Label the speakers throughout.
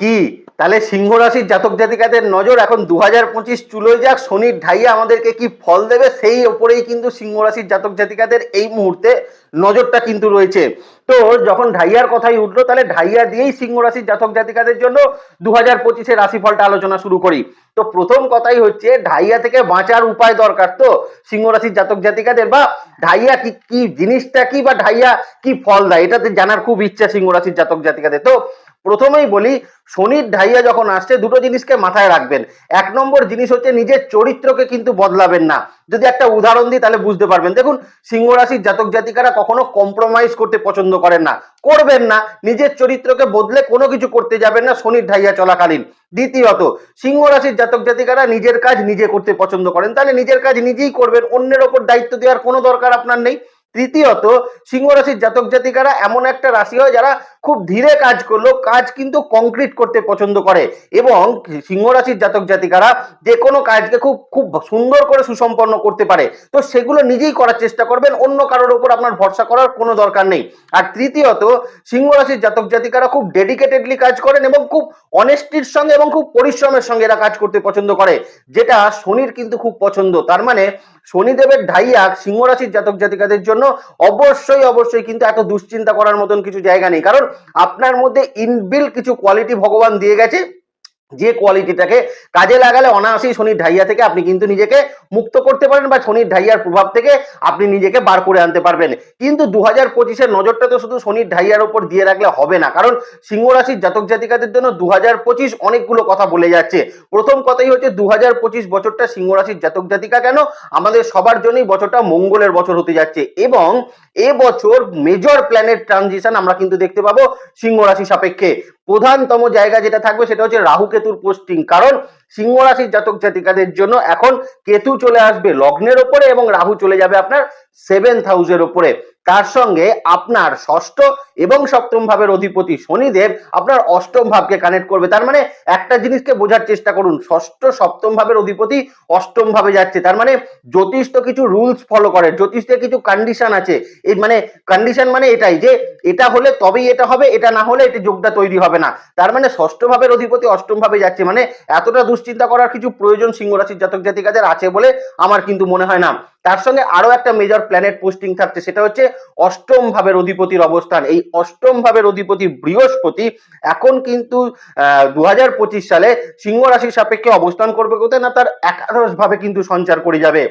Speaker 1: কি? তাহলে সিংহ রাশির জাতক জাতিকাদের নজর এখন দু হাজার পঁচিশ চুলোয় যাক, শনির ঢাইয়া আমাদেরকে কি ফল দেবে? সেই ওপরেই কিন্তু সিংহ রাশির জাতক জাতিকাদের এই মুহূর্তে নজরটা কিন্তু রয়েছে। তো যখন ঢাইয়ার কথাই উঠল, তাহলে ঢাইয়া দিয়েই সিংহ রাশির জাতক জাতিকাদের জন্য দু হাজার পঁচিশের রাশিফলটা আলোচনা শুরু করি। তো প্রথম কথাই হচ্ছে, ঢাইয়া থেকে বাঁচার উপায় দরকার তো সিংহ রাশির জাতক জাতিকাদের বা ঢাইয়া কি কি জিনিসটা কি বা ঢাইয়া কি ফল দেয়? এটাতে জানার খুব ইচ্ছা সিংহ রাশির জাতক জাতিকাদের। তো প্রথমেই বলি, শনির ঢাইয়া যখন আসছে, দুটো জিনিসকে মাথায় রাখবেন। এক নম্বর জিনিস হচ্ছে, নিজের চরিত্রকে কিন্তু বদলাবেন না। যদি একটা উদাহরণ দিই, তাহলে বুঝতে পারবেন। দেখুন সিংহ রাশির জাতক জাতিকারা কখনো কম্প্রোমাইজ করতে পছন্দ করেন না। করবেন না। নিজের চরিত্রকে বদলে কোনো কিছু করতে যাবেন না শনির ঢাইয়া চলাকালীন। দ্বিতীয়ত সিংহ রাশির জাতক জাতিকারা নিজের কাজ নিজে করতে পছন্দ করেন। তাহলে নিজের কাজ নিজেই করবেন, অন্যের ওপর দায়িত্ব দেওয়ার কোনো দরকার আপনার নেই। তৃতীয়ত সিংহ রাশির জাতক জাতিকারা এমন একটা রাশি হয় যারা খুব ধীরে কাজ করলেও কাজ কিন্তু কংক্রিট করতে পছন্দ করে এবং সিংহ রাশির জাতক জাতিকারা যে কোনো কাজকে খুব খুব সুন্দর করে সুসম্পন্ন করতে পারে। তো সেগুলো নিজেই করার চেষ্টা করবেন, অন্য কারোর উপর আপনার ভরসা করার কোনো দরকার নেই। আর তৃতীয়ত সিংহ রাশির জাতক জাতিকারা খুব ডেডিকেটেডলি কাজ করেন এবং খুব অনেস্টির সঙ্গে এবং খুব পরিশ্রমের সঙ্গে এরা কাজ করতে পছন্দ করে, যেটা শনির কিন্তু খুব পছন্দ। তার মানে শনিদেবের ঢাইয়া সিংহ রাশির জাতক জাতিকাদের জন্য অবশ্যই অবশ্যই কিন্তু এত দুশ্চিন্তা করার মতন কিছু জায়গা নেই। কারণ আপনার মধ্যে ইনবিল কিছু কোয়ালিটি ভগবান দিয়ে গেছে। যে কোয়ালিটিটাকে কাজে লাগালে অনায়াসেই শনির ঢাইয়া থেকে আপনি কিন্তু নিজেকে মুক্ত করতে পারেন বা শনির ঢাইয়ার প্রভাব থেকে আপনি নিজেকে বার করে আনতে পারবেন। কিন্তু দু হাজার পঁচিশের নজরটা তো শুধু শনির ঢাইয়ার উপর দিয়ে রাখলে হবে না। কারণ সিংহ রাশির জাতক জাতিকাদের জন্য দু হাজার পঁচিশ অনেকগুলো কথা বলে যাচ্ছে। প্রথম কথাই হচ্ছে দু হাজার পঁচিশ বছরটা সিংহ রাশির জাতক জাতিকা কেন? আমাদের সবার জন্যই বছরটা মঙ্গলের বছর হতে যাচ্ছে এবং এ বছর মেজর প্ল্যানেট ট্রানজিশন আমরা কিন্তু দেখতে পাবো সিংহ রাশি সাপেক্ষে। প্রধানতম জায়গা যেটা থাকবে সেটা হচ্ছে রাহু কেতুর পোস্টিং কারণ সিংহ রাশির জাতক জাতিকাদের জন্য এখন কেতু চলে আসবে লগ্নের ওপরে এবং রাহু চলে যাবে আপনার সেভেন্থ হাউসের ওপরে। তার সঙ্গে আপনার ষষ্ঠ এবং সপ্তম ভাবের অধিপতি শনিদেব আপনার অষ্টম ভাবকে কানেক্ট করবে। তার মানে একটা জিনিসকে বোঝার চেষ্টা করুন, ষষ্ঠ, সপ্তম ভাবের অধিপতি অষ্টম ভাবে যাচ্ছে। তার মানে জ্যোতিষ তো কিছু রুলস ফলো করে জ্যোতিষে কিছু কন্ডিশন আছে। এই মানে কন্ডিশন মানে এটাই যে এটা হলে তবেই এটা হবে, এটা না হলে এটা যোগটা তৈরি হবে না। তার মানে ষষ্ঠ ভাবের অধিপতি অষ্টম ভাবে যাচ্ছে মানে এতটা দুশ্চিন্তা করার কিছু প্রয়োজন সিংহ রাশির জাতক জাতিকাদের আছে বলে আমার কিন্তু মনে হয় না। তার সঙ্গে আরও একটা মেজর প্ল্যানেট পোস্টিং থাকছে, সেটা হচ্ছে অষ্টম ভাবের অধিপতির অবস্থান। এই অষ্টম ভাবের অধিপতি বৃহস্পতি এখন কিন্তু দু হাজার পঁচিশ সালে সিংহ রাশির সাপেক্ষে অবস্থান করবে কোথায় না, তার একাদশ ভাবে কিন্তু সঞ্চার করে যাবে।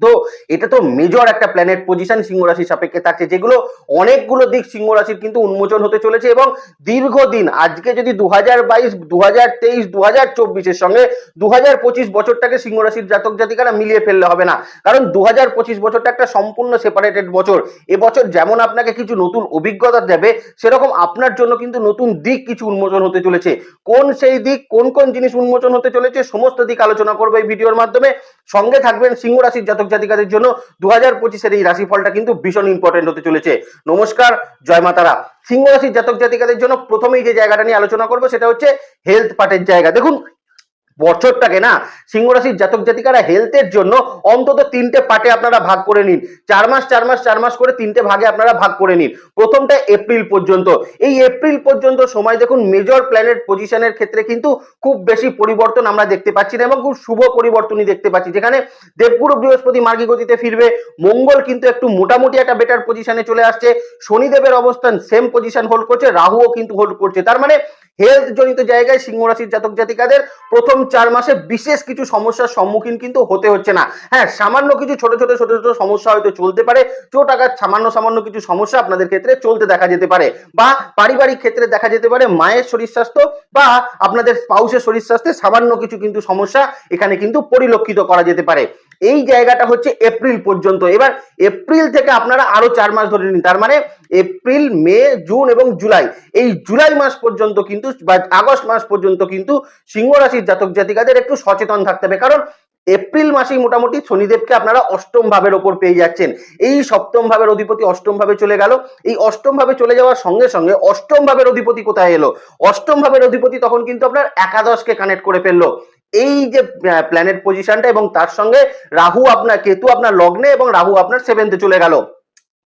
Speaker 1: তো এটা তো মেজর একটা প্ল্যানেট পজিশন সিংহ রাশির সাপেক্ষে থাকছে, যেগুলো অনেকগুলো দিক সিংহ রাশির কিন্তু উন্মোচন হতে চলেছে এবং দীর্ঘদিন, আজকে যদি দু হাজার বাইশ দু হাজার তেইশ দু হাজার চব্বিশের সঙ্গে দু হাজার পঁচিশ বছরটাকে সিংহ রাশির জাতক জাতিকারা মিলিয়ে ফেললে হবে না। কারণ দু হাজার পঁচিশ বছরটা একটা সম্পূর্ণ সেপারেটেড বছর। এবছর যেমন আপনাকে কিছু নতুন অভিজ্ঞতা দেবে, সেরকম আপনার জন্য কিন্তু নতুন দিক কিছু উন্মোচন হতে চলেছে। কোন সেই দিক, কোন কোন জিনিস উন্মোচন হতে চলেছে, সমস্ত দিক আলোচনা করব এই ভিডিওর মাধ্যমে। সঙ্গে থাকবেন সিংহ রাশির জাতক জাতিকাদের জন্য দু হাজার পঁচিশের এই রাশিফলটা কিন্তু ভীষণ ইম্পর্টেন্ট হতে চলেছে। নমস্কার, জয় মাতারা সিংহ রাশির জাতক জাতিকাদের জন্য প্রথমেই যে জায়গাটা নিয়ে আলোচনা করব সেটা হচ্ছে হেলথ পার্টের জায়গা। দেখুন বছরটাকে না সিংহ রাশির জাতক জাতিকারা হেলথের জন্য অন্তত তিনটে পার্টে আপনারা ভাগ করে নিন। চার মাস চার মাস চার মাস করে তিনটে ভাগে আপনারা ভাগ করে নিন। প্রথমটা এপ্রিল পর্যন্ত। এই এপ্রিল পর্যন্ত সময় দেখুন মেজর প্ল্যানেট পজিশনের ক্ষেত্রে কিন্তু খুব বেশি পরিবর্তন আমরা দেখতে পাচ্ছি না এবং খুব শুভ পরিবর্তনই দেখতে পাচ্ছি। যেখানে দেবগুরু বৃহস্পতি মার্গী গতিতে ফিরবে। মঙ্গল কিন্তু একটু মোটামুটি একটা বেটার পজিশনে চলে আসছে। শনিদেবের অবস্থান সেম পজিশন হোল্ড করছে। রাহুও কিন্তু হোল্ড করছে। তার মানে হেলথ জনিত জায়গায় সিংহ রাশির জাতক জাতিকাদের প্রথম চার মাসে বিশেষ কিছু সমস্যার সম্মুখীন কিন্তু হতে হচ্ছে না। হ্যাঁ সামান্য কিছু ছোট ছোট ছোট ছোট সমস্যা হয়তো চলতে পারে। চোট আঘাত, সামান্য সামান্য কিছু সমস্যা আপনাদের ক্ষেত্রে চলতে দেখা যেতে পারে বা পারিবারিক ক্ষেত্রে দেখা যেতে পারে মায়ের শরীর স্বাস্থ্য বা আপনাদের স্পাউসের শরীর স্বাস্থ্যে সামান্য কিছু কিন্তু সমস্যা এখানে কিন্তু পরিলক্ষিত করা যেতে পারে। এই জায়গাটা হচ্ছে এপ্রিল পর্যন্ত। এবার এপ্রিল থেকে আপনারা আরও চার মাস ধরে নিন। তার মানে এপ্রিল, মে, জুন এবং জুলাই। এই জুলাই মাস পর্যন্ত কিন্তু বা আগস্ট মাস পর্যন্ত কিন্তু সিংহ রাশির জাতক জাতিকাদের একটু সচেতন থাকতে হবে। কারণ এপ্রিল মাসেই মোটামুটি শনিদেবকে আপনারা অষ্টম ভাবের ওপর পেয়ে যাচ্ছেন। এই সপ্তম ভাবের অধিপতি অষ্টম ভাবে চলে গেল। এই অষ্টম ভাবে চলে যাওয়ার সঙ্গে সঙ্গে অষ্টম ভাবের অধিপতি কোথায় এলো? অষ্টম ভাবের অধিপতি তখন কিন্তু আপনার একাদশকে কানেক্ট করে ফেলল। এই যে প্ল্যানেট পজিশনটা এবং তার সঙ্গে রাহু আপনার, কেতু আপনার লগ্নে এবং রাহু আপনার সেভেন্থে চলে গেল।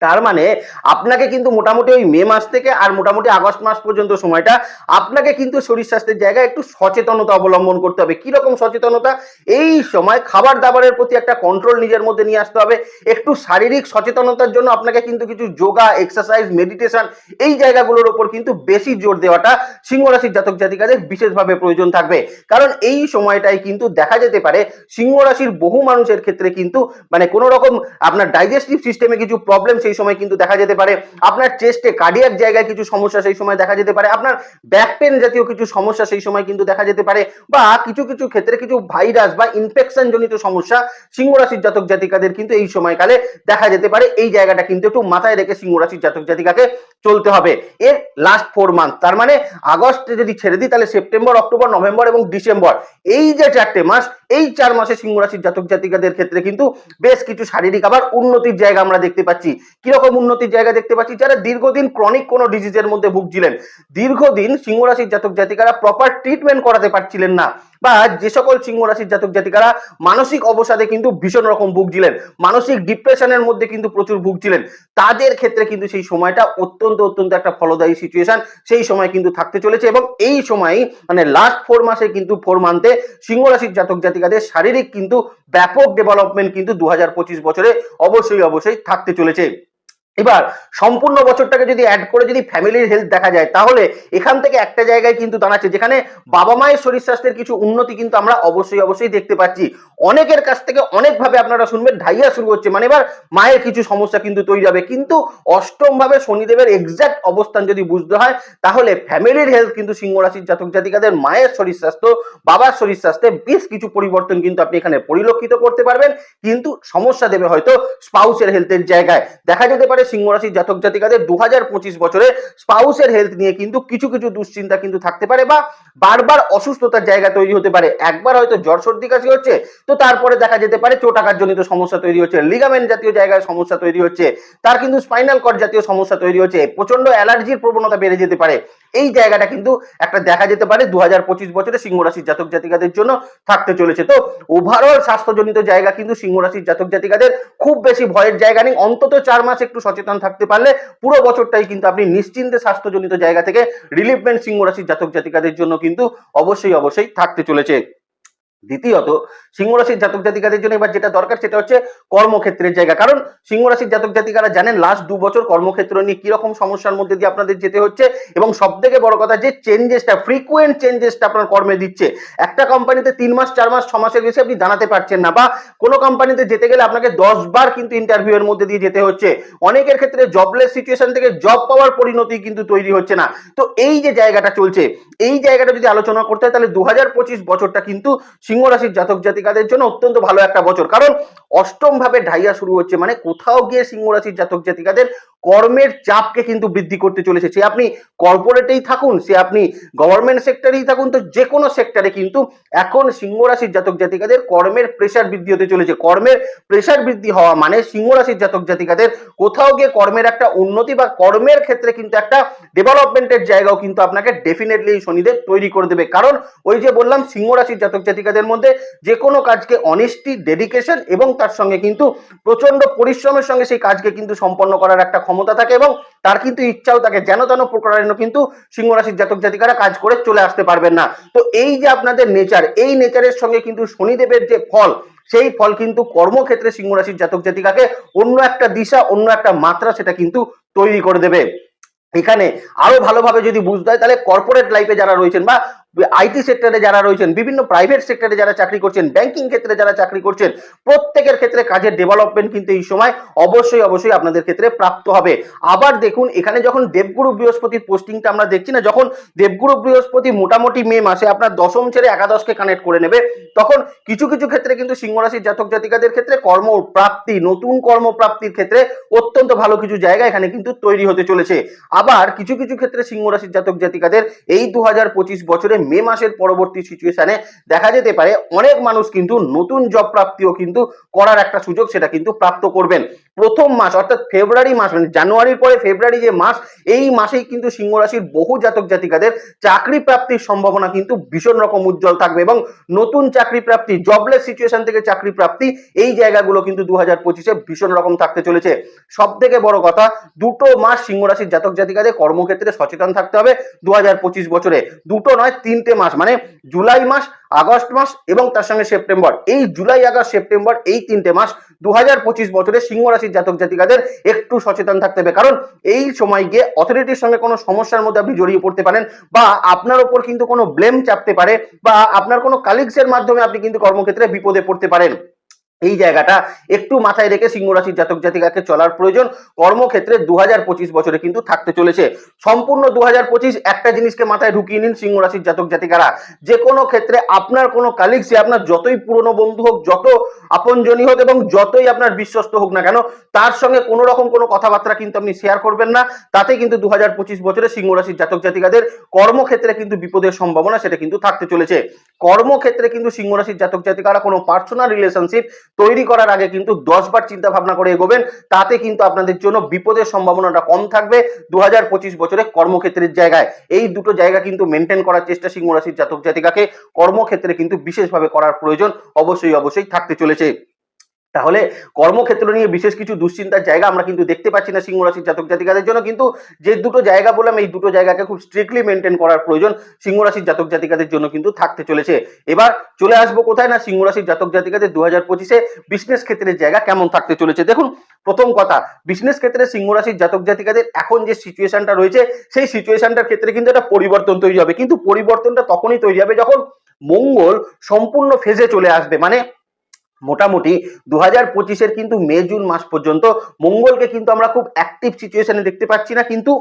Speaker 1: তার মানে আপনাকে কিন্তু মোটামুটি ওই মে মাস থেকে আর মোটামুটি আগস্ট মাস পর্যন্ত সময়টা আপনাকে কিন্তু শরীর স্বাস্থ্যের জায়গায় একটু সচেতনতা অবলম্বন করতে হবে। কি রকম সচেতনতা? এই সময় খাবার দাবারের প্রতি একটা কন্ট্রোল নিজের মধ্যে নিয়ে আসতে হবে। একটু শারীরিক সচেতনতার জন্য আপনাকে কিন্তু কিছু যোগা এক্সারসাইজ মেডিটেশন এই জায়গাগুলোর উপর কিন্তু বেশি জোর দেওয়াটা সিংহ রাশির জাতক জাতিকাদের বিশেষভাবে প্রয়োজন থাকবে। কারণ এই সময়টাই কিন্তু দেখা যেতে পারে সিংহ রাশির বহু মানুষের ক্ষেত্রে কিন্তু মানে কোনো রকম আপনার ডাইজেস্টিভ সিস্টেমে কিছু প্রবলেম সেই সময় কিন্তু দেখা যেতে পারে। আপনার চেস্টে কার্ডিয়াক জায়গায় কিছু সমস্যা সেই সময় দেখা যেতে পারে। আপনার ব্যাক পেন জাতীয় কিছু সমস্যা সেই সময় কিন্তু দেখা যেতে পারে বা কিছু কিছু ক্ষেত্রে কিছু ভাইরাস বা ইনফেকশন জনিত সমস্যা সিংহ রাশির জাতক জাতিকাদের কিন্তু এই সময়কালে দেখা যেতে পারে। এই জায়গাটা কিন্তু একটু মাথায় রেখে সিংহ রাশির জাতক জাতিকাকে চলতে হবে। এর লাস্ট ফোর মান্থ তার মানে আগস্টে যদি ছেড়ে দিই তাহলে সেপ্টেম্বর, অক্টোবর, নভেম্বর এবং ডিসেম্বর, এই যে চারটে মাস এই চার মাসে সিংহ রাশির জাতক জাতিকাদের ক্ষেত্রে কিন্তু বেশ কিছু শারীরিক আবার উন্নতির জায়গা আমরা দেখতে পাচ্ছি। কীরকম উন্নতির জায়গা দেখতে পাচ্ছি? যারা দীর্ঘদিন ক্রনিক কোনো ডিজিজের মধ্যে ভুগছিলেন, দীর্ঘদিন সিংহ রাশির জাতক জাতিকারা প্রপার ট্রিটমেন্ট করাতে পারছিলেন না। বা যে সকল সিংহ রাশির জাতক জাতিকারা মানসিক অবসাদে কিন্তু ভীষণ রকম ভুগছিলেন। মানসিক ডিপ্রেশনের মধ্যে কিন্তু প্রচুর ভুগছিলেন। তাদের ক্ষেত্রে কিন্তু সেই সময়টা অত্যন্ত অত্যন্ত একটা ফলদায়ী সিচুয়েশন সেই সময় কিন্তু থাকতে চলেছে এবং এই সময় মানে লাস্ট ফোর মাসে কিন্তু ফোর মান্থে সিংহ রাশির জাতক জাতিকাদের শারীরিক কিন্তু ব্যাপক ডেভেলপমেন্ট কিন্তু দু হাজার পঁচিশ বছরে অবশ্যই অবশ্যই থাকতে চলেছে। এবার সম্পূর্ণ বছরটাকে যদি অ্যাড করে যদি ফ্যামিলির হেলথ দেখা যায়, তাহলে এখান থেকে একটা জায়গায় কিন্তু দাঁড়াচ্ছে, যেখানে বাবা মায়ের শরীর স্বাস্থ্যের কিছু উন্নতি কিন্তু আমরা অবশ্যই অবশ্যই দেখতে পাচ্ছি। অনেকের কাছ থেকে অনেকভাবে আপনারা শুনবেন, ঢাইয়া শুরু হচ্ছে মানে এবার মায়ের কিছু সমস্যা কিন্তু তৈরি হবে। কিন্তু অষ্টম ভাবে শনিদেবের এক্সাক্ট অবস্থান যদি বুঝতে হয়, তাহলে ফ্যামিলির হেলথ কিন্তু সিংহ রাশির জাতক জাতিকাদের মায়ের শরীর স্বাস্থ্য, বাবার শরীর স্বাস্থ্যে বেশ কিছু পরিবর্তন কিন্তু আপনি এখানে পরিলক্ষিত করতে পারবেন। কিন্তু সমস্যা দেবে হয়তো স্পাউসের হেলথের জায়গায়। দেখা যেতে পারে সিংহ রাশির জাতক জাতিকাদের দু হাজার পঁচিশ বছরে স্পাউসের হেলথ নিয়ে কিন্তু কিছু কিছু দুশ্চিন্তা কিন্তু থাকতে পারে বা বারবার অসুস্থতার জায়গা তৈরি হতে পারে। একবার হয়তো জ্বর সর্দি কাশি হচ্ছে, তো তারপরে দেখা যেতে পারে চোটাকার জনিত সমস্যা তৈরি হচ্ছে লিগামেন্ট জাতীয় জায়গায় সমস্যা তৈরি হচ্ছে, তার কিন্তু স্পাইনাল কর্ড জাতীয় সমস্যা তৈরি হচ্ছে প্রচণ্ড অ্যালার্জির প্রবণতা বেড়ে যেতে পারে। এই জায়গাটা কিন্তু একটা দেখা যেতে পারে দু হাজার পঁচিশ বছরে সিংহরাশির জাতক জাতিকাদের জন্য থাকতে চলেছে। তো ওভারঅল স্বাস্থ্যজনিত জায়গা কিন্তু সিংহরাশির জাতক জাতিকাদের খুব বেশি ভয়ের জায়গা নেই। অন্তত চার মাস একটু সচেতন থাকতে পারলে পুরো বছরটাই কিন্তু আপনি নিশ্চিন্তে স্বাস্থ্যজনিত জায়গা থেকে রিলিফমেন্ট সিংহরাশির জাতক জাতিকাদের জন্য কিন্তু অবশ্যই অবশ্যই থাকতে চলেছে। দ্বিতীয়ত, সিংহ রাশির জাতক জাতিকাদের জন্য এবার যেটা দরকার সেটা হচ্ছে কর্মক্ষেত্রের জায়গা। কারণ সিংহ রাশির জাতক জাতিকারা জানেন লাস্ট দু বছর কর্মক্ষেত্র নিয়ে কীরকম সমস্যার মধ্যে দিয়ে আপনাদের যেতে হচ্ছে এবং সব থেকে বড় কথা যে চেঞ্জেসটা ফ্রিকুয়েন্ট চেঞ্জেসটা আপনার কর্মে দিচ্ছে। একটা কোম্পানিতে তিন মাস, চার মাস, ছ মাসের বেশি আপনি দাঁড়াতে পারছেন না বা কোনো কোম্পানিতে যেতে গেলে আপনাকে দশ বার কিন্তু ইন্টারভিউ এর মধ্যে দিয়ে যেতে হচ্ছে। অনেকের ক্ষেত্রে জবলেস সিচুয়েশন থেকে জব পাওয়ার পরিণতি কিন্তু তৈরি হচ্ছে না। তো এই যে জায়গাটা চলছে, এই জায়গাটা যদি আলোচনা করতে হয় তাহলে দু বছরটা কিন্তু সিংহ রাশির জাতক জাতিকাদের জন্য অত্যন্ত ভালো একটা বছর। কারণ অষ্টম ভাবে ঢাইয়া শুরু হচ্ছে মানে কোথাও গিয়ে সিংহ রাশির জাতক জাতিকাদের কর্মের চাপকে কিন্তু বৃদ্ধি করতে চলেছে। সে আপনি কর্পোরেটেই থাকুন, সে আপনি গভর্নমেন্ট সেক্টরেই থাকুন, তো যে কোনো সেক্টরে কিন্তু এখন সিংহ রাশির জাতক জাতিকাদের কর্মের প্রেশার বৃদ্ধি হতে চলেছে। কর্মের প্রেশার বৃদ্ধি হওয়া মানে সিংহ রাশির জাতক জাতিকাদের কোথাও গিয়ে কর্মের একটা উন্নতি বা কর্মের ক্ষেত্রে কিন্তু একটা ডেভেলপমেন্টের জায়গাও কিন্তু আপনাকে ডেফিনেটলি শনিদেব তৈরি করে দেবে। কারণ ওই যে বললাম সিংহ রাশির জাতক জাতিকাদের মধ্যে যে কোনো কাজকে অনেস্টি ডেডিকেশন এবং তার সঙ্গে কিন্তু প্রচণ্ড পরিশ্রমের সঙ্গে সেই কাজকে কিন্তু সম্পন্ন করার একটা ক্ষমতা থাকে এবং তার কিন্তু ইচ্ছাও থাকে, যেন তেন প্রকারেণ কিন্তু সিংহ রাশির জাতক জাতিকারা কাজ করে চলে আসতে পারবেন না। তো এই যে আপনাদের নেচার এই নেচারের সঙ্গে কিন্তু শনিদেবের যে ফল, সেই ফল কিন্তু কর্মক্ষেত্রে সিংহ রাশির জাতক জাতিকাকে অন্য একটা দিশা, অন্য একটা মাত্রা সেটা কিন্তু তৈরি করে দেবে। এখানে আরও ভালোভাবে যদি বুঝতে হয়, তাহলে কর্পোরেট লাইফে যারা রয়েছেন বা আইটি সেক্টরে যারা রয়েছেন, বিভিন্ন প্রাইভেট সেক্টরে যারা চাকরি করছেন ব্যাংকিং ক্ষেত্রে যারা চাকরি করছেন, প্রত্যেকের ক্ষেত্রে কাজের ডেভেলপমেন্ট কিন্তু এই সময় অবশ্যই অবশ্যই আপনাদের ক্ষেত্রে প্রাপ্ত হবে। আবার দেখুন, এখানে যখন দেবগুরু বৃহস্পতির পোস্টিংটা আমরা দেখছি না, যখন দেবগুরু বৃহস্পতি মোটামুটি মে মাসে আপনার দশম ছেড়ে একাদশকে কানেক্ট করে নেবে, তখন কিছু কিছু ক্ষেত্রে কিন্তু সিংহরাশির জাতক জাতিকাদের ক্ষেত্রে কর্মপ্রাপ্তি, নতুন কর্মপ্রাপ্তির ক্ষেত্রে অত্যন্ত ভালো কিছু জায়গা এখানে কিন্তু তৈরি হতে চলেছে। আবার কিছু কিছু ক্ষেত্রে সিংহরাশির জাতক জাতিকাদের এই দু হাজার পঁচিশ বছরে মে মাসের পরবর্তী সিচুয়েশনে দেখা যেতে পারে। অনেক মানুষ কিন্তু নতুন জব প্রাপ্তিও কিন্তু করার একটা সুযোগ সেটা কিন্তু প্রাপ্ত করবেন। প্রথম মাস, অর্থাৎ ফেব্রুয়ারি মাস মানে জানুয়ারির পরে ফেব্রুয়ারি যে মাস, এই মাসেই কিন্তু সিংহ রাশির বহু জাতক জাতিকাদের চাকরি প্রাপ্তির সম্ভাবনা কিন্তু ভীষণ রকম উজ্জ্বল থাকবে এবং নতুন চাকরি প্রাপ্তি জবলেস সিচুয়েশন থেকে চাকরি প্রাপ্তি, এই জায়গাগুলো কিন্তু দু হাজার পঁচিশে ভীষণ রকম থাকতে চলেছে। সব থেকে বড় কথা, দুটো মাস সিংহ রাশির জাতক জাতিকাদের কর্মক্ষেত্রে সচেতন থাকতে হবে দু হাজার পঁচিশ বছরে। দুটো নয়, তিনটে মাস মানে জুলাই মাস আগস্ট মাস এবং তার সঙ্গে সেপ্টেম্বর। এই জুলাই, আগস্ট, সেপ্টেম্বর এই তিনটে মাস দু হাজার পঁচিশ বছরে সিংহ রাশির জাতক জাতিকাদের একটু সচেতন থাকতে হবে। কারণ এই সময় গিয়ে অথরিটির সঙ্গে কোনো সমস্যার মধ্যে আপনি জড়িয়ে পড়তে পারেন বা আপনার ওপর কিন্তু কোনো ব্লেম চাপতে পারে বা আপনার কোনো কালিগসের মাধ্যমে আপনি কিন্তু কর্মক্ষেত্রে বিপদে পড়তে পারেন। এই জায়গাটা একটু মাথায় রেখে সিংহ রাশির জাতক জাতিকাকে চলার প্রয়োজন। কর্মক্ষেত্রে দু হাজার পঁচিশ বছরে কিন্তু থাকতে চলেছে। সম্পূর্ণ দু হাজার পঁচিশ একটা জিনিসকে মাথায় ঢুকিয়ে নিন সিংহ রাশির জাতক জাতিকারা। যে কোনো ক্ষেত্রে আপনার কোনো কালিগ সে আপনার যতই পুরনো বন্ধু হোক, যত আপনজনী হোক এবং যতই আপনার বিশ্বস্ত হোক না কেন, তার সঙ্গে কোনো রকম কোনো কথাবার্তা কিন্তু আপনি শেয়ার করবেন না। তাতে কিন্তু দু হাজার পঁচিশ বছরে সিংহ রাশির জাতক জাতিকাদের কর্মক্ষেত্রে কিন্তু বিপদের সম্ভাবনা সেটা কিন্তু থাকতে চলেছে। কর্মক্ষেত্রে কিন্তু সিংহ রাশির জাতক জাতিকারা কোনো পার্সোনাল রিলেশনশিপ তৈরি করার আগে কিন্তু দশবার চিন্তা ভাবনা করে এগোবেন। তাতে কিন্তু আপনাদের জন্য বিপদের সম্ভাবনাটা কম থাকবে দু হাজার পঁচিশ বছরে কর্মক্ষেত্রের জায়গায়। এই দুটো জায়গা কিন্তু মেনটেন করার চেষ্টা সিংহ রাশির জাতক জাতিকাকে। কর্মক্ষেত্রে কিন্তু বিশেষভাবে করার প্রয়োজন অবশ্যই অবশ্যই থাকতে চলেছে। তাহলে কর্মক্ষেত্র নিয়ে বিশেষ কিছু দুশ্চিন্তার জায়গা আমরা কিন্তু দেখতে পাচ্ছি না সিংহ রাশির জাতক জাতিকাদের জন্য। কিন্তু যে দুটো জায়গা বললাম, এই দুটো জায়গাকে খুব স্ট্রিক্টলি মেনটেন করার প্রয়োজন সিংহ রাশির জাতক জাতিকাদের জন্য কিন্তু থাকতে চলেছে। এবার চলে আসব কোথায় না সিংহ রাশির জাতক জাতিকাদের দু হাজার পঁচিশে বিজনেস ক্ষেত্রের জায়গা কেমন থাকতে চলেছে? দেখুন, প্রথম কথা বিজনেস ক্ষেত্রে সিংহ রাশির জাতক জাতিকাদের এখন যে সিচুয়েশনটা রয়েছে, সেই সিচুয়েশনটার ক্ষেত্রে কিন্তু একটা পরিবর্তন তৈরি হবে। কিন্তু পরিবর্তনটা তখনই তৈরি হবে যখন মঙ্গল সম্পূর্ণ ফেজে চলে আসবে। মানে মোটামুটি দু হাজার পঁচিশের কিন্তু মে, জুন মাস পর্যন্ত মঙ্গলকে কিন্তু আমরা খুব অ্যাক্টিভ সিচুয়েশনে দেখতে পাচ্ছি না, কিন্তু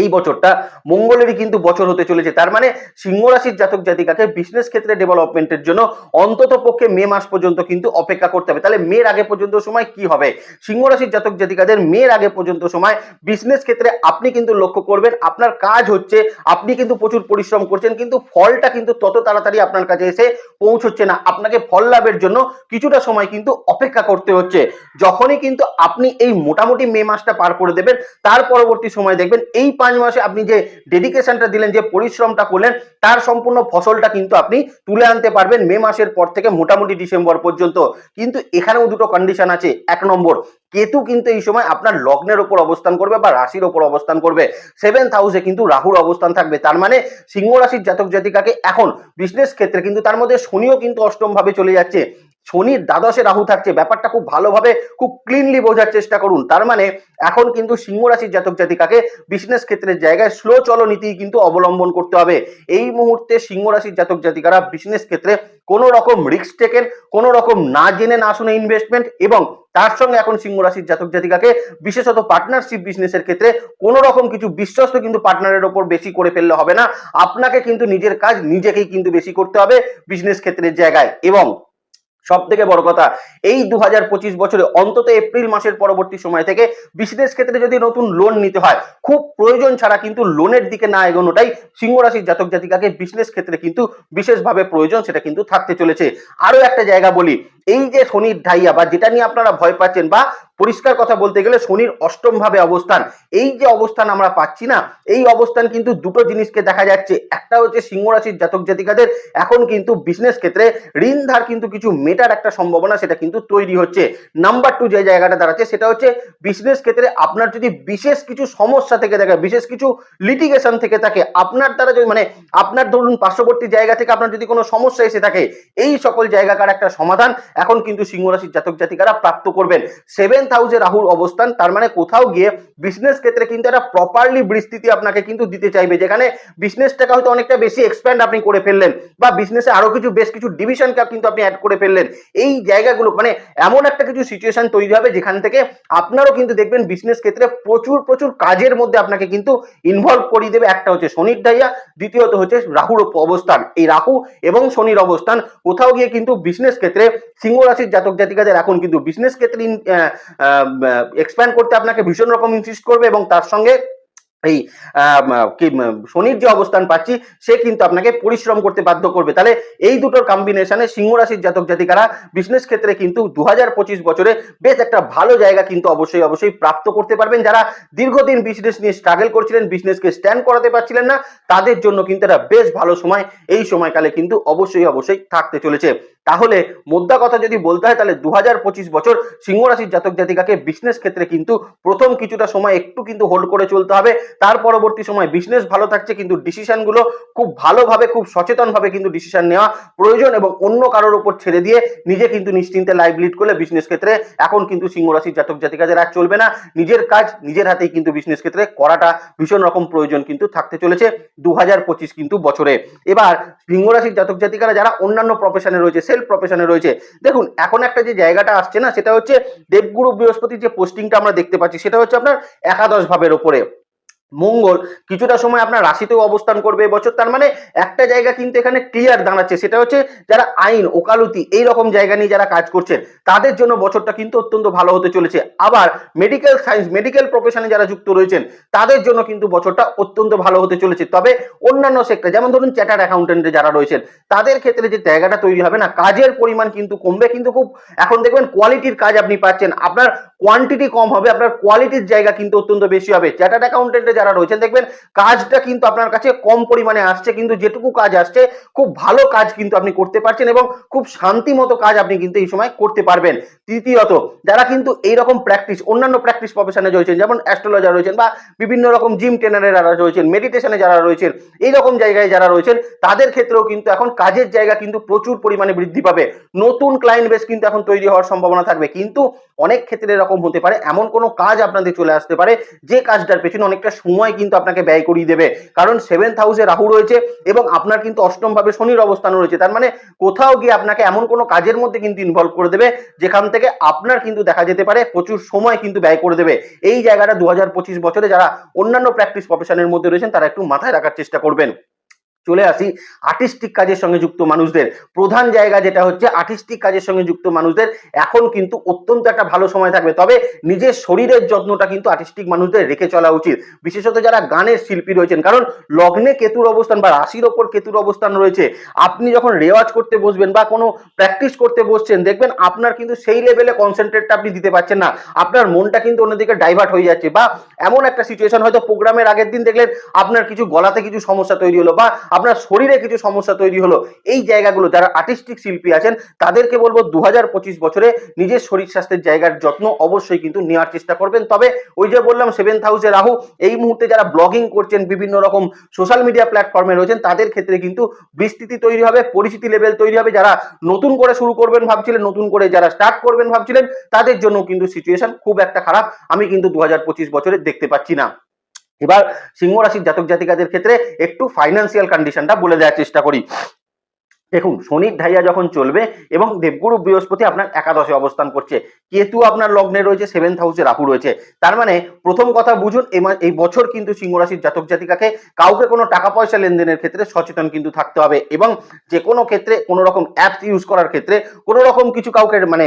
Speaker 1: এই বছরটা মঙ্গলেরই কিন্তু বছর হতে চলেছে। তার মানে সিংহ রাশির জাতক জাতিকাকে বিজনেস ক্ষেত্রে ডেভেলপমেন্টের জন্য অন্তত পক্ষে মে মাস পর্যন্ত কিন্তু অপেক্ষা করতে হবে। তাহলে মের আগে পর্যন্ত সময় কি হবে? সিংহ রাশির জাতক জাতিকাদের মের আগে পর্যন্ত সময় বিজনেস ক্ষেত্রে আপনি কিন্তু লক্ষ্য করবেন, আপনার কাজ হচ্ছে, আপনি কিন্তু প্রচুর পরিশ্রম করছেন, কিন্তু ফলটা কিন্তু তত তাড়াতাড়ি আপনার কাছে এসে পৌঁছচ্ছে না। আপনাকে ফল লাভের জন্য কিছুটা সময় কিন্তু অপেক্ষা করতে হচ্ছে। যখনই কিন্তু আপনি এই মোটামুটি মে মাসটা পার করে দেবেন, তার পরবর্তী সময় দেখবেন এই পাঁচ মাসে আপনি যে ডেডিকেশনটা দিলেন, যে পরিশ্রমটা করলেন, তার সম্পূর্ণ ফসলটা কিন্তু আপনি তুলে আনতে পারবেন মে মাসের পর থেকে মোটামুটি ডিসেম্বর পর্যন্ত। কিন্তু এখানেও দুটো কন্ডিশন আছে। এক নম্বর, কেতু কিন্তু এই সময় আপনার লগ্নের ওপর অবস্থান করবে বা রাশির ওপর অবস্থান করবে। সেভেন্থ হাউসে কিন্তু রাহুর অবস্থান থাকবে। তার মানে সিংহ রাশির জাতক জাতিকাকে এখন বিজনেস ক্ষেত্রে কিন্তু তার মধ্যে শনিও কিন্তু অষ্টমভাবে চলে যাচ্ছে। শনির দ্বাদশে রাহু থাকছে, ব্যাপারটা খুব ভালোভাবে, খুব ক্লিনলি বোঝার চেষ্টা করুন। তার মানে এখন কিন্তু সিংহ রাশির জাতক জাতিকাকে বিজনেস ক্ষেত্রের জায়গায় স্লো চলনীতি কিন্তু অবলম্বন করতে হবে। এই মুহূর্তে সিংহ রাশির জাতক জাতিকারা বিজনেস ক্ষেত্রে কোনো রকম রিস্ক টেকেন কোনো রকম না জেনে না শুনে ইনভেস্টমেন্ট এবং তার সঙ্গে এখন সিংহ রাশির জাতক জাতিকাকে বিশেষত পার্টনারশিপ বিজনেসের ক্ষেত্রে কোনো রকম কিছু বিশ্বস্ত কিন্তু পার্টনারের ওপর বেশি করে ফেললে হবে না। আপনাকে কিন্তু নিজের কাজ নিজেকেই কিন্তু বেশি করতে হবে বিজনেস ক্ষেত্রের জায়গায় এবং সব থেকে বড় কথা, এই দু হাজার পঁচিশ বছরে অন্তত এপ্রিল মাসের পরবর্তী সময় থেকে বিজনেস ক্ষেত্রে যদি নতুন লোন নিতে হয়, খুব প্রয়োজন ছাড়া কিন্তু লোনের দিকে না এগোনোটাই সিংহ রাশির জাতক জাতিকাকে বিজনেস ক্ষেত্রে কিন্তু বিশেষভাবে প্রয়োজন, সেটা কিন্তু থাকতে চলেছে। আরও একটা জায়গা বলি এই যে শনির ঢাইয়া বা যেটা নিয়ে আপনারা ভয় পাচ্ছেন বা পরিষ্কার কথা বলতে গেলে শনির অষ্টম ভাবে অবস্থান, এই যে অবস্থান আমরা পাচ্ছি না, এই অবস্থান কিন্তু দুটো জিনিসকে দেখা যাচ্ছে। একটা হচ্ছে সিংহ রাশির জাতক জাতিকাদের, এখন কিন্তু বিজনেস ক্ষেত্রে ঋণ ধার কিন্তু কিছু মেটার একটা সম্ভাবনা সেটা কিন্তু তৈরি হচ্ছে। নাম্বার টু যে জায়গাটা দাঁড়াচ্ছে সেটা হচ্ছে বিজনেস ক্ষেত্রে আপনার যদি বিশেষ কিছু সমস্যা থেকে থাকে, বিশেষ কিছু লিটিগেশন থেকে থাকে, আপনার দ্বারা যদি মানে আপনার ধরুন পার্শ্ববর্তী জায়গা থেকে আপনার যদি কোনো সমস্যা এসে থাকে, এই সকল জায়গাকার একটা সমাধান এখন কিন্তু সিংহ রাশির জাতক জাতিকারা প্রাপ্ত করবেন। সেভেন্থ হাউসে রাহুর অবস্থান, তার মানে কোথাও গিয়ে বিজনেস ক্ষেত্রে কিন্তু একটা প্রপারলি বিস্তৃতি আপনাকে কিন্তু দিতে চাইবে, যেখানে বিজনেসটাকে হয়তো অনেকটা বেশি এক্সপ্যান্ড আপনি করে ফেললেন, বা বিজনেসে আরও কিছু, বেশ কিছু ডিভিশনকে কিন্তু আপনি অ্যাড করে ফেললেন। এই জায়গাগুলো মানে এমন একটা কিছু সিচুয়েশন তৈরি হবে, যেখান থেকে আপনারও কিন্তু দেখবেন বিজনেস ক্ষেত্রে প্রচুর প্রচুর কাজের মধ্যে আপনাকে কিন্তু ইনভলভ করিয়ে দেবে। একটা হচ্ছে শনির ডাইয়া দ্বিতীয়ত হচ্ছে রাহুর অবস্থান। এই রাহু এবং শনির অবস্থান, কোথাও গিয়ে কিন্তু বিজনেস ক্ষেত্রে সিংহ রাশির জাতক জাতিকাদের এখন কিন্তু বিজনেস ক্ষেত্রে এক্সপ্যান্ড করতে আপনাকে ভীষণ রকম ইনসিস্ট করবে এবং তার সঙ্গে এই শনির যে অবস্থান পাচ্ছি, সে কিন্তু আপনাকে পরিশ্রম করতে বাধ্য করবে। তাহলে এই দুটোর কম্বিনেশনে সিংহ রাশির জাতক জাতিকারা বিজনেস ক্ষেত্রে কিন্তু দু বছরে বেশ একটা ভালো জায়গা কিন্তু অবশ্যই অবশ্যই প্রাপ্ত করতে পারবেন। যারা দীর্ঘদিন বিজনেস নিয়ে স্ট্রাগল করছিলেন বিজনেসকে স্ট্যান্ড করাতে পারছিলেন না, তাদের জন্য কিন্তু একটা বেশ ভালো সময়। এই সময়কালে কিন্তু অবশ্যই অবশ্যই থাকতে চলেছে। তাহলে মোদ্দা কথা যদি বলতে হয়, তাহলে দু হাজার পঁচিশ বছর সিংহ রাশির জাতক জাতিকাকে বিজনেস ক্ষেত্রে কিন্তু প্রথম কিছুটা সময় একটু কিন্তু হোল্ড করে চলতে হবে। তার পরবর্তী সময় বিজনেস ভালো থাকছে, কিন্তু ডিসিশনগুলো খুব ভালোভাবে, খুব সচেতনভাবে কিন্তু ডিসিশন নেওয়া প্রয়োজন এবং অন্য কারোর উপর ছেড়ে দিয়ে নিজে কিন্তু নিশ্চিন্তে লাইভ লিড করলে বিজনেস ক্ষেত্রে এখন কিন্তু সিংহ রাশির জাতক জাতিকাদের আর চলবে না। নিজের কাজ নিজের হাতেই কিন্তু বিজনেস ক্ষেত্রে করাটা ভীষণ রকম প্রয়োজন কিন্তু থাকতে চলেছে দু হাজার পঁচিশ কিন্তু বছরে। এবার সিংহ রাশির জাতক জাতিকারা যারা অন্যান্য প্রফেশনে রয়েছে সেলফ প্রফেশনে রয়েছে, দেখুন এখন একটা যে জায়গাটা আসছে না, সেটা হচ্ছে দেবগুরু বৃহস্পতির যে পোস্টিংটা আমরা দেখতে পাচ্ছি, সেটা হচ্ছে আপনার একাদশ ভাবের ওপরে মঙ্গল কিছুটা সময় আপনার রাশিতেও অবস্থান করবে এবছর। তার মানে একটা জায়গা কিন্তু এখানে ক্লিয়ার দাঁড়াচ্ছে, সেটা হচ্ছে যারা আইন, ওকালতি এই রকম জায়গা নিয়ে যারা কাজ করছেন, তাদের জন্য বছরটা কিন্তু অত্যন্ত ভালো হতে চলেছে। আবার মেডিকেল সায়েন্স মেডিকেল প্রফেশনে যারা যুক্ত রয়েছেন, তাদের জন্য কিন্তু বছরটা অত্যন্ত ভালো হতে চলেছে। তবে অন্যান্য সেক্টর যেমন ধরুন চ্যাটার্ড অ্যাকাউন্টেন্টে যারা রয়েছেন, তাদের ক্ষেত্রে যে জায়গাটা তৈরি হবে না, কাজের পরিমাণ কিন্তু কমবে, কিন্তু খুব এখন দেখবেন কোয়ালিটির কাজ আপনি পাচ্ছেন। আপনার কোয়ান্টিটি কম হবে, আপনার কোয়ালিটির জায়গা কিন্তু অত্যন্ত বেশি হবে। চ্যাটার্ড অ্যাকাউন্টেন্টে যারা রয়েছেন দেখবেন, কাজটা কিন্তু আপনার কাছে কম পরিমাণে আসছে, কিন্তু যেটুকু কাজ আসছে, খুব ভালো কাজ কিন্তু আপনি করতে পারছেন এবং খুব শান্তি মতো কাজ আপনি কিন্তু এই সময় করতে পারবেন। তৃতীয়ত, যারা কিন্তু এই রকম প্র্যাকটিস অন্যান্য প্র্যাকটিস প্রফেশনে রয়েছেন, যেমন অ্যাস্ট্রোলজার রয়েছেন বা বিভিন্ন রকম জিম ট্রেনারে যারা রয়েছেন মেডিটেশনে যারা রয়েছেন এই রকম জায়গায় যারা রয়েছেন, তাদের ক্ষেত্রেও কিন্তু এখন কাজের জায়গা কিন্তু প্রচুর পরিমাণে বৃদ্ধি পাবে। নতুন ক্লায়েন্ট বেস কিন্তু এখন তৈরি হওয়ার সম্ভাবনা থাকবে। কিন্তু অনেক ক্ষেত্রে এরকম হতে পারে, এমন কোনো কাজ আপনাদের চলে আসতে পারে, যে কাজটার পেছনে অনেকটা সময় কিন্তু আপনাকে ব্যয় করিয়ে দেবে। কারণ সেভেন্থ হাউসে রাহু রয়েছে এবং আপনার কিন্তু অষ্টম ভাবে শনির অবস্থান রয়েছে। তার মানে কোথাও গিয়ে আপনাকে এমন কোনো কাজের মধ্যে কিন্তু ইনভলভ করে দেবে, যেখান থেকে আপনার কিন্তু দেখা যেতে পারে প্রচুর সময় কিন্তু ব্যয় করে দেবে। এই জায়গাটা দু বছরে যারা অন্যান্য প্র্যাকটিস প্রফেশনের মধ্যে রয়েছেন, তারা একটু মাথায় রাখার চেষ্টা করবেন। চলে আসি আর্টিস্টিক কাজের সঙ্গে যুক্ত মানুষদের। প্রধান জায়গা যেটা হচ্ছে আর্টিস্টিক কাজের সঙ্গে যুক্ত মানুষদের। এখন কিন্তু অত্যন্ত একটা ভালো সময় থাকবে। তবে নিজের শরীরের যত্নটা কিন্তু আর্টিস্টিক মানুষদের রেখে চলা উচিত। বিশেষত যারা গানের শিল্পী রয়েছেন, কারণ লগ্নে কেতুর অবস্থান বা রাশির ওপর কেতুর অবস্থান রয়েছে, আপনি যখন রেওয়াজ করতে বসবেন বা কোনো প্র্যাকটিস করতে বসছেন, দেখবেন আপনার কিন্তু সেই লেভেলে কনসেন্ট্রেটটা আপনি দিতে পারছেন না। আপনার মনটা কিন্তু অন্যদিকে ডাইভার্ট হয়ে যাচ্ছে বা এমন একটা সিচুয়েশন হয়তো প্রোগ্রামের আগের দিন দেখলেন আপনার কিছু গলাতে কিছু সমস্যা তৈরি হলো বা আপনার শরীরে কিছু সমস্যা তৈরি হলো, এই জায়গাগুলো যারা আর্টিস্টিক শিল্পী আছেন, তাদেরকে বলব দু হাজার পঁচিশ বছরে নিজের শরীর স্বাস্থ্যের জায়গার যত্ন অবশ্যই কিন্তু নেওয়ার চেষ্টা করবেন। তবে ওই যে বললাম সেভেন্থ হাউসে রাহু, এই মুহূর্তে যারা ব্লগিং করছেন, বিভিন্ন রকম সোশ্যাল মিডিয়া প্ল্যাটফর্মে রয়েছেন, তাদের ক্ষেত্রে কিন্তু বিস্তৃতি তৈরি হবে, পরিচিতি লেভেল তৈরি হবে। যারা নতুন করে শুরু করবেন ভাবছিলেন, নতুন করে যারা স্টার্ট করবেন ভাবছিলেন, তাদের জন্য কিন্তু সিচুয়েশন খুব একটা খারাপ। আমি কিন্তু দু হাজার পঁচিশ বছরে দেখতে পাচ্ছি না। এবার সিংহ রাশির জাতক জাতিকাদের ক্ষেত্রে একটু ফাইন্যান্সিয়াল কন্ডিশনটা বলে দেওয়ার চেষ্টা করি। দেখুন, শনির ঢাইয়া যখন চলবে এবং দেবগুরু বৃহস্পতি আপনার একাদশে অবস্থান করছে, কেতু আপনার লগ্নে রয়েছে সেভেন্থ হাউসে রাহু রয়েছে। তার মানে প্রথম কথা বুঝুন, এই বছর কিন্তু সিংহ রাশির জাতক জাতিকাকে কাউকে কোনো টাকা পয়সা লেনদেনের ক্ষেত্রে সচেতন কিন্তু থাকতে হবে এবং যে কোনো ক্ষেত্রে কোনো রকম অ্যাপস ইউজ করার ক্ষেত্রে কোনো রকম কিছু কাউকে মানে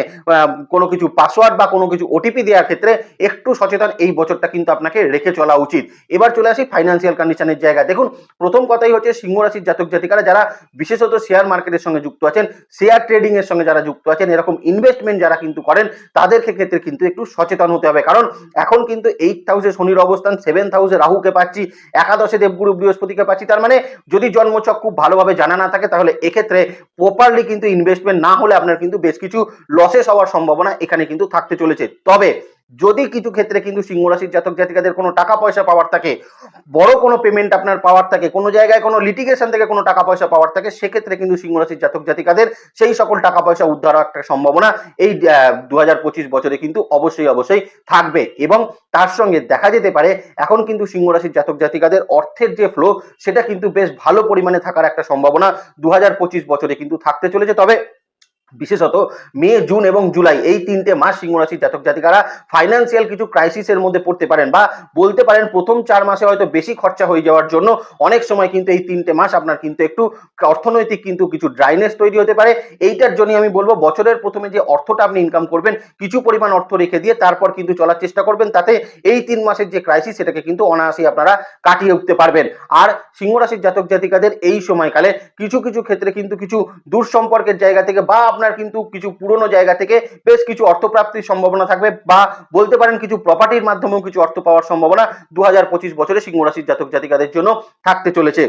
Speaker 1: কোনো কিছু পাসওয়ার্ড বা কোনো কিছু ওটিপি দেওয়ার ক্ষেত্রে একটু সচেতন এই বছরটা কিন্তু আপনাকে রেখে চলা উচিত। এবার চলে আসি ফাইন্যান্সিয়াল কন্ডিশনের জায়গা দেখুন, প্রথম কথাই হচ্ছে সিংহ রাশির জাতক জাতিকারা যারা বিশেষত শেয়ার মার্কেটের সঙ্গে যুক্ত আছেন শেয়ার ট্রেডিং এর সঙ্গে যারা যুক্ত আছেন, এরকম ইনভেস্টমেন্ট যারা কিন্তু করেন, তাদের ক্ষেত্রে কিন্তু একটু সচেতন হতে হবে। কারণ এখন কিন্তু এইট হাউসে শনির অবস্থান সেভেন্থ হাউসে রাহুকে পাচ্ছি, একাদশে দেবগুরু বৃহস্পতিকে পাচ্ছি, তার মানে যদি জন্মছক খুব ভালোভাবে জানা না থাকে, তাহলে এক্ষেত্রে প্রপারলি কিন্তু ইনভেস্টমেন্ট না হলে আপনার কিন্তু বেশ কিছু লসেস হওয়ার সম্ভাবনা এখানে কিন্তু থাকতে চলেছে। তবে যদি কিছু ক্ষেত্রে কিন্তু সিংহ রাশির জাতক জাতিকাদের কোনো টাকা পয়সা পাওয়ার থাকে, বড় কোনো পেমেন্ট আপনার পাওয়ার থাকে, কোনো জায়গায় কোনো লিটিগেশন থেকে কোনো টাকা পয়সা পাওয়ার থাকে, সেক্ষেত্রে কিন্তু সিংহ রাশির জাতক জাতিকাদের সেই সকল টাকা পয়সা উদ্ধার একটা সম্ভাবনা এই দু হাজার পঁচিশ বছরে কিন্তু অবশ্যই অবশ্যই থাকবে। এবং তার সঙ্গে দেখা যেতে পারে, এখন কিন্তু সিংহ রাশির জাতক জাতিকাদের অর্থের যে ফ্লো সেটা কিন্তু বেশ ভালো পরিমাণে থাকার একটা সম্ভাবনা দু হাজার পঁচিশ বছরে কিন্তু থাকতে চলেছে। তবে বিশেষত মে, জুন এবং জুলাই এই তিনটে মাস সিংহ রাশির জাতক জাতিকারা ফাইন্যান্সিয়াল কিছু ক্রাইসিসের মধ্যে পড়তে পারেন বা বলতে পারেন প্রথম চার মাসে হয়তো বেশি খরচা হয়ে যাওয়ার জন্য অনেক সময় কিন্তু এই তিনটে মাস আপনার কিন্তু একটু অর্থনৈতিক কিন্তু কিছু ড্রাইনেস তৈরি হতে পারে। এইটার জন্য আমি বলব বছরের প্রথমে যে অর্থটা আপনি ইনকাম করবেন, কিছু পরিমাণ অর্থ রেখে দিয়ে তারপর কিন্তু চলার চেষ্টা করবেন তাতে এই তিন মাসের যে ক্রাইসিস সেটাকে কিন্তু অনায়াসেই আপনারা কাটিয়ে উঠতে পারবেন। আর সিংহ রাশির জাতক জাতিকাদের এই সময়কালে কিছু কিছু ক্ষেত্রে কিন্তু কিছু দূর সম্পর্কের জায়গা থেকে বা আপনার কিন্তু কিছু পুরনো জায়গা থেকে বেশ কিছু অর্থপ্রাপ্তির সম্ভাবনা থাকবে বা বলতে পারেন কিছু প্রপার্টির মাধ্যমেও কিছু অর্থ পাওয়ার সম্ভাবনা দু হাজার পঁচিশ বছরে সিংহ রাশির জাতক জাতিকাদের জন্য থাকতে চলেছে।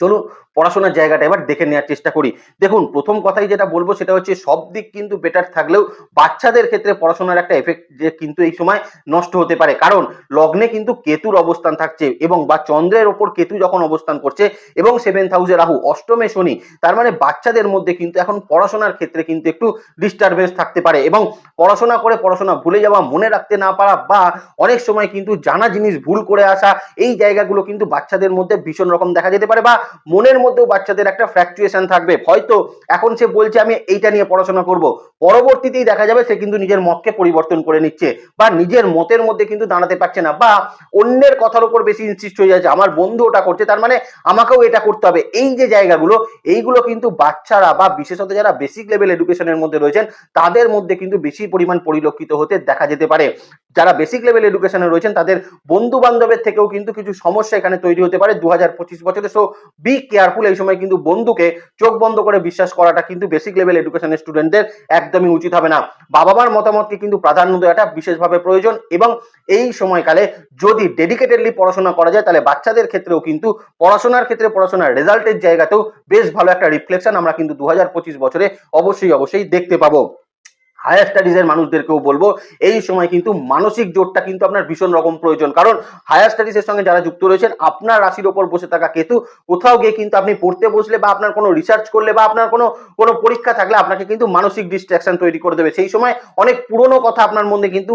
Speaker 1: চলুন পড়াশোনার জায়গাটা এবার দেখে নেওয়ার চেষ্টা করি। দেখুন, প্রথম কথাই যেটা বলব সেটা হচ্ছে সব দিক কিন্তু বেটার থাকলেও বাচ্চাদের ক্ষেত্রে পড়াশোনার একটা এফেক্ট যে কিন্তু এই সময় নষ্ট হতে পারে। কারণ লগ্নে কিন্তু কেতুর অবস্থান থাকছে এবং বা চন্দ্রের ওপর কেতু যখন অবস্থান করছে এবং সেভেন্থ হাউসে রাহু, অষ্টমে শনি, তার মানে বাচ্চাদের মধ্যে কিন্তু এখন পড়াশোনার ক্ষেত্রে কিন্তু একটু ডিস্টারবেন্স থাকতে পারে এবং পড়াশোনা করে পড়াশোনা ভুলে যাওয়া, মনে রাখতে না পারা বা অনেক সময় কিন্তু জানা জিনিস ভুল করে আসা, এই জায়গাগুলো কিন্তু বাচ্চাদের মধ্যে ভীষণ রকম দেখা যেতে পারে বা মনের মধ্যেও বাচ্চাদের একটা ফ্র্যাকচুয়েশন থাকবে। হয়তো এখন সে বলছে, আমি এইটা নিয়ে পড়াশোনা করব। পরবর্তীতেই দেখা যাবে সে কিন্তু নিজের মতকে পরিবর্তন করে নিচ্ছে বা নিজের মতের মধ্যে কিন্তু দাঁড়াতে পারছে না বা অন্যের কথার উপর বেশি ইনসিস্ট হয়ে যাচ্ছে। আমার বন্ধু ওটা করছে, তার মানে আমাকেও এটা করতে হবে। এই যে জায়গাগুলো, এইগুলো কিন্তু বাচ্চারা বা বিশেষত যারা বেসিক লেভেল এডুকেশনের মধ্যে রয়েছেন, তাদের মধ্যে কিন্তু বেশি পরিমাণ পরিলক্ষিত হতে দেখা যেতে পারে। যারা বেসিক লেভেল এডুকেশনে রয়েছেন, তাদের বন্ধু বান্ধবের থেকেও কিন্তু কিছু সমস্যা এখানে তৈরি হতে পারে। দু হাজার পঁচিশ বছরে। সো বি কেয়ারফুল এই সময় কিন্তু বন্ধুকে চোখ বন্ধ করে বিশ্বাস করাটা কিন্তু বেসিক লেভেল এডুকেশনের স্টুডেন্টদের একদমই উচিত হবে না। বাবা মার মতামতকে কিন্তু প্রাধান্য দেওয়াটা বিশেষভাবে প্রয়োজন এবং এই সময়কালে যদি ডেডিকেটেডলি পড়াশোনা করা যায়, তাহলে বাচ্চাদের ক্ষেত্রেও কিন্তু পড়াশোনার ক্ষেত্রে পড়াশোনার রেজাল্টের জায়গাতেও বেশ ভালো একটা রিফ্লেকশন আমরা কিন্তু দু বছরে অবশ্যই অবশ্যই দেখতে পাবো। হায়ার স্টাডিজের মানুষদেরকেও বলব, এই সময় কিন্তু মানসিক জোরটা কিন্তু আপনার ভীষণ রকম প্রয়োজন। কারণ হায়ার স্টাডিজের সঙ্গে যারা যুক্ত রয়েছেন, আপনার রাশির ওপর বসে থাকা কেতু, কোথাও গিয়ে কিন্তু আপনি পড়তে বসলে বা আপনার কোনো রিসার্চ করলে বা আপনার কোনো কোনো পরীক্ষা থাকলে আপনাকে কিন্তু মানসিক ডিস্ট্রাকশন তৈরি করে দেবে। সেই সময় অনেক পুরনো কথা আপনার মধ্যে কিন্তু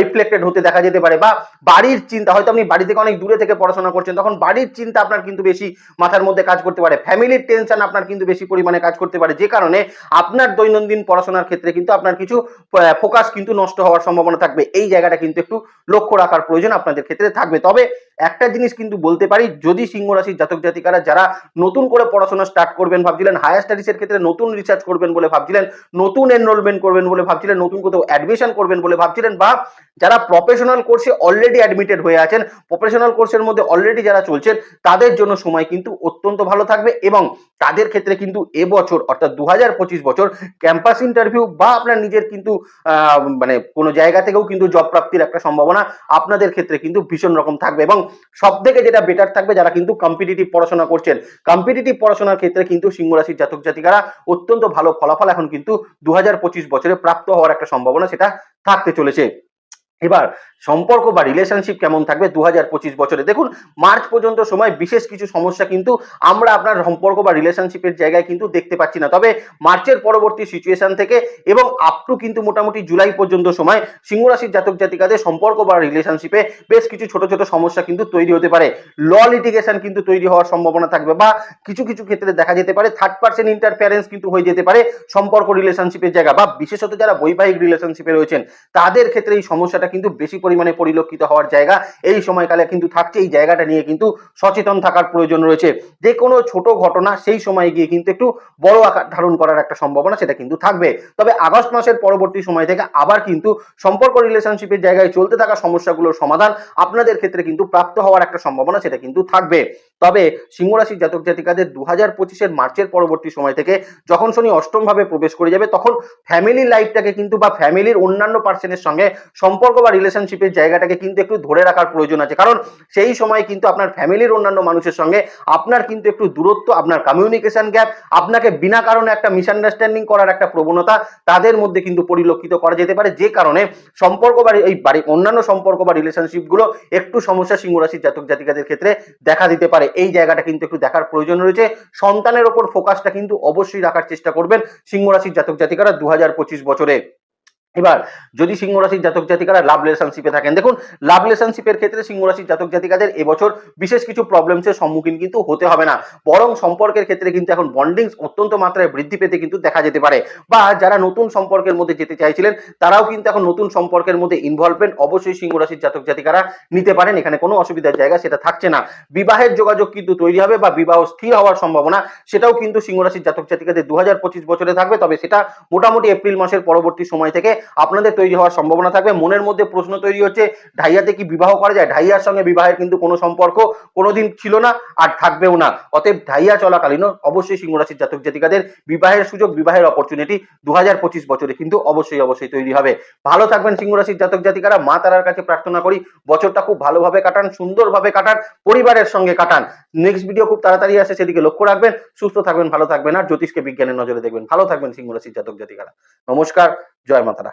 Speaker 1: রিফ্লেক্টেড হতে দেখা যেতে পারে। বা বাড়ির চিন্তা, হয়তো আপনি বাড়ি থেকে অনেক দূরে থেকে পড়াশোনা করছেন, তখন বাড়ির চিন্তা আপনার কিন্তু বেশি মাথার মধ্যে কাজ করতে পারে। ফ্যামিলির টেনশন আপনার কিন্তু বেশি পরিমাণে কাজ করতে পারে। যে কারণে আপনার দৈনন্দিন পড়াশোনার ক্ষেত্রে কিন্তু আপনার কিছু ফোকাস কিন্তু নষ্ট হওয়ার সম্ভাবনা থাকবে। এই জায়গাটা কিন্তু একটু লক্ষ্য রাখার প্রয়োজন আপনাদের ক্ষেত্রে থাকবে। তবে একটা জিনিস কিন্তু বলতে পারি, যদি সিংহ রাশির জাতক জাতিকারা যারা নতুন করে পড়াশোনা স্টার্ট করবেন ভাবছিলেন হায়ার স্টাডিজের ক্ষেত্রে নতুন রিসার্চ করবেন বলে ভাবছিলেন, নতুন এনরোলমেন্ট করবেন বলে ভাবছিলেন, নতুন কোথাও অ্যাডমিশন করবেন বলে ভাবছিলেন, বা যারা প্রফেশনাল কোর্সে অলরেডি অ্যাডমিটেড হয়ে আছেন প্রফেশনাল কোর্সের মধ্যে অলরেডি যারা চলছেন, তাদের জন্য সময় কিন্তু অত্যন্ত ভালো থাকবে এবং তাদের ক্ষেত্রে কিন্তু এবছর, অর্থাৎ দু হাজার পঁচিশ বছর ক্যাম্পাস ইন্টারভিউ বা আপনার নিজের কিন্তু মানে কোনো জায়গা থেকেও কিন্তু জব প্রাপ্তির একটা সম্ভাবনা আপনাদের ক্ষেত্রে কিন্তু ভীষণ রকম থাকবে এবং সব থেকে যেটা বেটার থাকবে যারা কিন্তু কম্পিটিটিভ পড়াশোনা করছেন কম্পিটিটিভ পড়াশোনার ক্ষেত্রে কিন্তু সিংহ রাশির জাতক জাতিকারা অত্যন্ত ভালো ফলাফল এখন কিন্তু দু হাজার পঁচিশ বছরে প্রাপ্ত হওয়ার একটা সম্ভাবনা সেটা থাকতে চলেছে। এবার সম্পর্ক বা রিলেশনশিপ কেমন থাকবে দু বছরে? দেখুন, মার্চ পর্যন্ত সময় বিশেষ কিছু সমস্যা কিন্তু আমরা আপনার সম্পর্ক বা রিলেশনশিপের জায়গায় কিন্তু দেখতে পাচ্ছি না। তবে মার্চের পরবর্তী সিচুয়েশন থেকে এবং আপ টু কিন্তু মোটামুটি জুলাই পর্যন্ত সময় সিংহ রাশির জাতক জাতিকাদের সম্পর্ক বা রিলেশনশিপে বেশ কিছু ছোট ছোট সমস্যা কিন্তু তৈরি হতে পারে। ল লিটিগেশন কিন্তু তৈরি হওয়ার সম্ভাবনা থাকবে বা কিছু কিছু ক্ষেত্রে দেখা যেতে পারে থার্ড পার্সেন্ট ইন্টারফারেন্স কিন্তু হয়ে যেতে পারে সম্পর্ক রিলেশনশিপের জায়গা বা বিশেষত যারা বৈবাহিক রিলেশনশিপে রয়েছেন, তাদের ক্ষেত্রে এই সমস্যাটা কিন্তু বেশি পরিমাণে পরিলক্ষিত হওয়ার জায়গা এই সময়কালে কিন্তু থাকছে। এই জায়গাটা নিয়ে কিন্তু সচেতন থাকার প্রয়োজন রয়েছে। যে কোনো ছোট ঘটনা সেই সময় গিয়ে কিন্তু একটু বড় আকার ধারণ করার একটা সম্ভাবনা সেটা কিন্তু থাকবে। তবে আগস্ট মাসের পরবর্তী সময় থেকে আবার কিন্তু সম্পর্ক রিলেশনশিপের জায়গায় চলতে থাকা সমস্যাগুলোর সমাধান আপনাদের ক্ষেত্রে কিন্তু প্রাপ্ত হওয়ার একটা সম্ভাবনা সেটা কিন্তু থাকবে। তবে সিংহরাশির জাতক জাতিকাদের দু হাজার পঁচিশের মার্চের পরবর্তী সময় থেকে যখন শনি অষ্টম ভাবে প্রবেশ করে যাবে, তখন ফ্যামিলি লাইফটাকে কিন্তু বা ফ্যামিলির অন্যান্য পার্সনের সঙ্গে সম্পর্ক বা রিলেশনশিপের জায়গাটাকে কিন্তু একটু ধরে রাখার প্রয়োজন আছে। কারণ সেই সময় কিন্তু আপনার ফ্যামিলির অন্যান্য মানুষের সঙ্গে আপনার কিন্তু একটু দূরত্ব, আপনার কমিউনিকেশন গ্যাপ আপনাকে বিনা কারণে একটা মিসআন্ডারস্ট্যান্ডিং করার একটা প্রবণতা তাদের মধ্যে কিন্তু পরিলক্ষিত করা যেতে পারে। যে কারণে সম্পর্ক বা এই বাড়ি, অন্যান্য সম্পর্ক বা রিলেশনশিপগুলো একটু সমস্যা সিংহরাশির জাতক জাতিকাদের ক্ষেত্রে দেখা দিতে পারে। এই জায়গাটা কিন্তু একটু দেখার প্রয়োজন রয়েছে। সন্তানের ওপর ফোকাসটা কিন্তু অবশ্যই রাখার চেষ্টা করবেন সিংহরাশির জাতক জাতিকারা দু হাজার পঁচিশ বছরে। এবার, যদি সিংহ রাশির জাতক জাতিকারা লাভ রিলেশনশিপে থাকেন, দেখুন লাভ রিলেশনশিপের ক্ষেত্রে সিংহ রাশির জাতক জাতিকাদের এবছর বিশেষ কিছু প্রবলেমসের সম্মুখীন কিন্তু হতে হবে না। বরং সম্পর্কের ক্ষেত্রে কিন্তু এখন বন্ডিংস অত্যন্ত মাত্রায় বৃদ্ধি পেতে কিন্তু দেখা যেতে পারে। বা যারা নতুন সম্পর্কের মধ্যে যেতে চাইছিলেন, তারাও কিন্তু এখন নতুন সম্পর্কের মধ্যে ইনভলভমেন্ট অবশ্যই সিংহ রাশির জাতক জাতিকারা নিতে পারেন, এখানে কোনো অসুবিধার জায়গা সেটা থাকছে না। বিবাহের যোগাযোগ কিন্তু তৈরি হবে বা বিবাহ স্থির হওয়ার সম্ভাবনা, সেটাও কিন্তু সিংহ রাশির জাতক জাতিকাদের দু হাজার পঁচিশ বছরে থাকবে। তবে সেটা মোটামুটি এপ্রিল মাসের পরবর্তী সময় থেকে আপনাদের তৈরি হওয়ার সম্ভাবনা থাকবে। মনের মধ্যে প্রশ্ন তৈরি হচ্ছে, ঢাইয়াতে কি বিবাহ করা যায়? ঢাইয়ার সঙ্গে বিবাহের কিন্তু কোনো সম্পর্ক কোনোদিন ছিল না আর থাকবেও না। অতএব ঢাইয়া চলাকালীনও অবশ্যই সিংহ রাশির জাতক জাতিকাদের বিবাহের সুযোগ, বিবাহের অপরচুনিটি দু হাজার পঁচিশ বছরে কিন্তু অবশ্যই অবশ্যই তৈরি হবে। ভালো থাকবেন সিংহ রাশির জাতক জাতিকারা। মা তারার কাছে প্রার্থনা করি, বছরটা খুব ভালোভাবে কাটান, সুন্দরভাবে কাটান, পরিবারের সঙ্গে কাটান। নেক্সট ভিডিও খুব তাড়াতাড়ি আসে, সেদিকে লক্ষ্য রাখবেন। সুস্থ থাকবেন, ভালো থাকবেন। আর জ্যোতিষকে বিজ্ঞানের নজরে দেখবেন। ভালো থাকবেন সিংহ রাশির জাতক জাতিকারা। নমস্কার। জয় মাতারা।